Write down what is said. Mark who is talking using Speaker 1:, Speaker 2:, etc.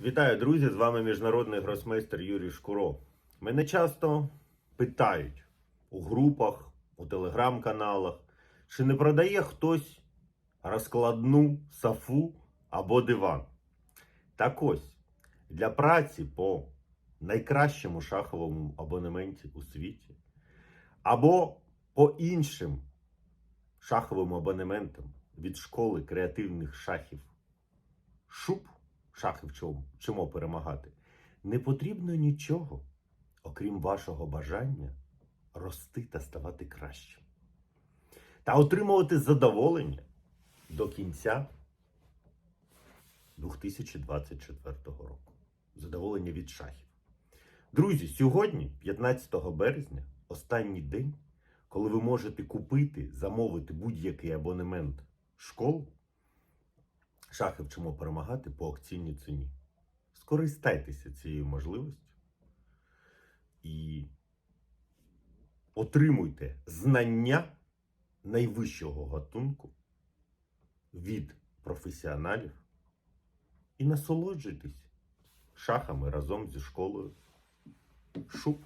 Speaker 1: Вітаю, друзі! З вами міжнародний гросмейстер Юрій Шкуро. Мене часто питають у групах, у телеграм-каналах, чи не продає хтось розкладну сафу або диван. Так ось, для праці по найкращому шаховому абонементі у світі, або по іншим шаховим абонементам від школи креативних шахів шуб, шахи вчимо перемагати, не потрібно нічого, окрім вашого бажання рости та ставати кращим. Та отримувати задоволення до кінця 2024 року. Задоволення від шахів. Друзі, сьогодні, 15 березня, останній день, коли ви можете купити, замовити будь-який абонемент школ, шахи вчимо перемагати по акційній ціні. Скористайтеся цією можливістю і отримуйте знання найвищого гатунку від професіоналів і насолоджуйтесь шахами разом зі школою шуб.